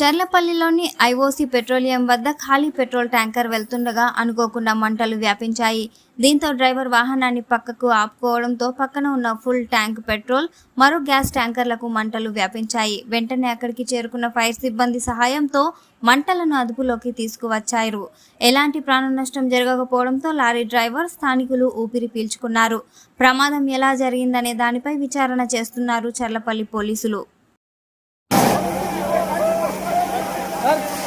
చర్లపల్లిలోని IOC petroleum వద్ద ఖాళీ petrol tanker వెళ్తుండగా అనుకోకుండా మంటలు వ్యాపించాయి. దీంతో డ్రైవర్ వాహనాన్ని పక్కకు ఆపుకోవడంతో పక్కన ఉన్న ఫుల్ ట్యాంక్ పెట్రోల్ మరో గ్యాస్ ట్యాంకర్లకు మంటలు వ్యాపించాయి. వెంటనే అక్కడికి చేరుకున్న ఫైర్ సిబ్బంది సహాయంతో మంటలను అదుపులోకి తీసుకువచ్చారు. ఎలాంటి ప్రాణ నష్టం జరగకపోవడంతో లారీ డ్రైవర్ స్థానికులు ఊపిరి పీల్చుకున్నారు. ప్రమాదం ఎలా జరిగిందనే దానిపై విచారణ చేస్తున్నారు చర్లపల్లి పోలీసులు. Thanks.